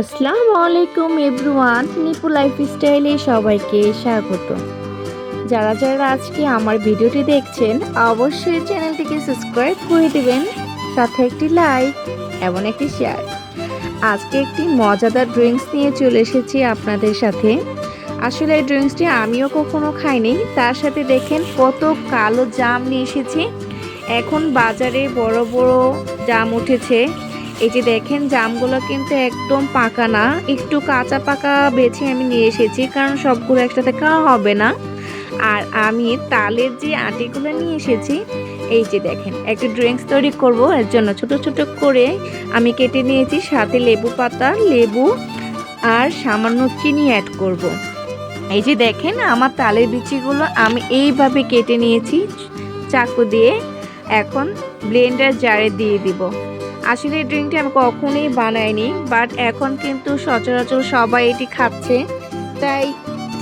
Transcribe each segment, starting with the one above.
আসসালামু আলাইকুম everyone, Nipu life স্টাইলে সবাইকে স্বাগত। যারা যারা আজকে আমার ভিডিওটি দেখছেন, অবশ্যই চ্যানেলটিকে সাবস্ক্রাইব করে দিবেন, সাথে একটি লাইক এবং একটি শেয়ার। আজকে একটি মজাদার ড্রিঙ্কস নিয়ে চলে এসেছি আপনাদের সাথে। আসলে এই ড্রিঙ্কসটি আমিও কখনো খাইনি, তার সাথে দেখেন কত কালো জাম নিয়ে এসেছি। এখন বাজারে বড় বড় জাম উঠেছে। এই যে দেখেন, জামগুলো কিন্তু একদম পাকা না। একটু কাঁচা পাকা বেছে আমি নিয়ে এসেছি, কারণ সবগুলো একসাথে খাওয়া হবে না। আর আমি তালের যে আটিগুলো নিয়ে এসেছি, এই যে দেখেন, একটা ড্রিঙ্কস তৈরি করব। এর জন্য ছোট ছোট করে আমি কেটে নিয়েছি, সাথে লেবু পাতা, লেবু আর সামান্য চিনি অ্যাড করব। এই যে দেখেন, আমার তালের বিচিগুলো আমি এইভাবে কেটে নিয়েছি, চাকু দিয়ে। এখন ব্লেন্ডার জারে দিয়ে দিব। আসলে এই ড্রিঙ্কটি আমি কখনোই বানাইনি বাট এখন কিন্তু সচরাচর সবাই এটি খাচ্ছে। তাই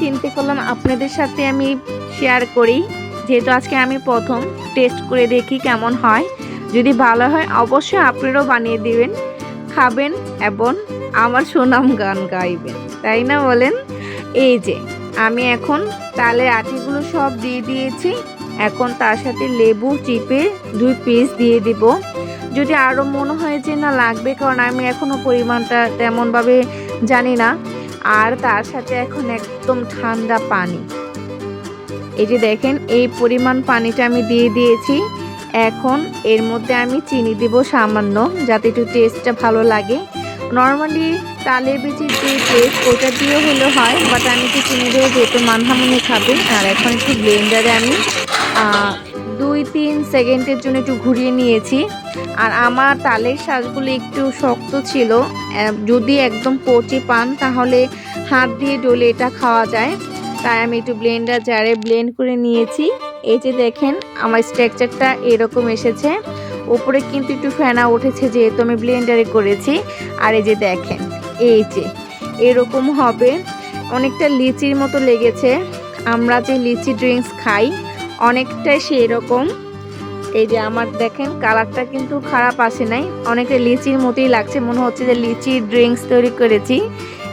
চিন্তা করলাম আপনাদের সাথে আমি শেয়ার করি, যেহেতু আজকে আমি প্রথম টেস্ট করে দেখি কেমন হয়। যদি ভালো হয়, অবশ্যই আপনারাও বানিয়ে দিবেন, খাবেন এবং আমার সুনাম গান গাইবেন, তাই না বলেন? এই যে, আমি এখন তালের আটিগুলো সব দিয়ে দিয়েছি, এখন তার সাথে লেবু, চিপে দুই পিস দিয়ে দিব। যদি আরও মনে হয় যে না লাগবে, কারণ আমি এখনও পরিমাণটা তেমনভাবে জানি না। আর তার সাথে এখন একদম ঠান্ডা পানি। এই যে দেখেন, এই পরিমাণ পানিটা আমি দিয়ে দিয়েছি। এখন এর মধ্যে আমি চিনি দিব সামান্য, যাতে একটু টেস্টটা ভালো লাগে। নর্মালি তালের বিচির যে টেস্ট ওটা দিয়ে হলে হয় বাট আমি একটু চিনি দেবো যেহেতু মানহামনি খাবে, আর এখন একটু ব্লেন্ডারে আমি দুই তিন সেকেন্ডের জন্য একটু ঘুরিয়ে নিয়েছি। আর আমার তালের শাঁসগুলো একটু শক্ত ছিল। যদি একদম পচে পান, তাহলে হাত দিয়ে ডলে এটা খাওয়া যায়। তাই আমি একটু ব্লেন্ডার জারে ব্লেন্ড করে নিয়েছি। এই যে দেখেন, আমার স্ট্রাকচারটা এরকম এসেছে। ওপরে কিন্তু একটু ফেনা উঠেছে, যেহেতু আমি ব্লেন্ডারে করেছি। আর এই যে দেখেন, এই যে, এরকম হবে। অনেকটা লিচির মতো লেগেছে। আমরা যে লিচি ড্রিঙ্কস খাই অনেকটাই সেই রকম এই যে আমার দেখেন, কালারটা কিন্তু খারাপ আসে নাই। অনেকটা লিচির মতোই লাগছে, মনে হচ্ছে যে লিচি ড্রিঙ্কস তৈরি করেছি।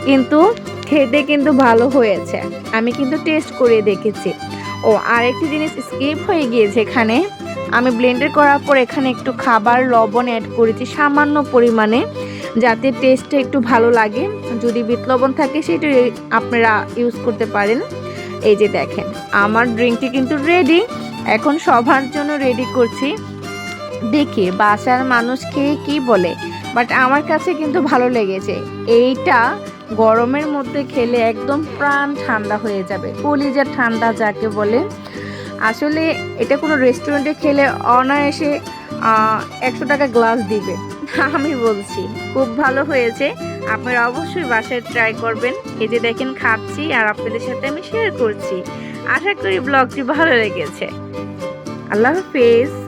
কিন্তু খেতে কিন্তু ভালো হয়েছে। আমি কিন্তু টেস্ট করে দেখেছি। ও, আরেকটি জিনিস স্কিপ হয়ে গিয়েছে এখানে। আমি ব্লেন্ডার করার পর এখানে একটু খাবার লবণ অ্যাড করেছি, সামান্য পরিমাণে, যাতে টেস্টটা একটু ভালো লাগে। যদি বিট লবণ থাকে, সেটা আপনারা ইউজ করতে পারেন। এই যে দেখেন, আমার ড্রিঙ্কটি কিন্তু রেডি এখন সবার জন্য রেডি করছি। দেখি, বাসার মানুষ খেয়ে কি বলে? বাট আমার কাছে কিন্তু ভালো লেগেছে। এইটা গরমের মধ্যে খেলে একদম প্রাণ ঠান্ডা হয়ে যাবে। কলিজা ঠান্ডা যাকে বলে। আসলে এটা কোনো রেস্টুরেন্টে খেলে অনায়াসে একশো টাকা গ্লাস দিবে। আমি বলছি, খুব ভালো হয়েছে। আপনারা অবশ্যই বাসায় ট্রাই করবেন। এই যে দেখেন খাচ্ছি আর আপনাদের সাথে আমি শেয়ার করছি। আশা করি ব্লগটি ভালো লেগেছে। আল্লাহ হাফেজ।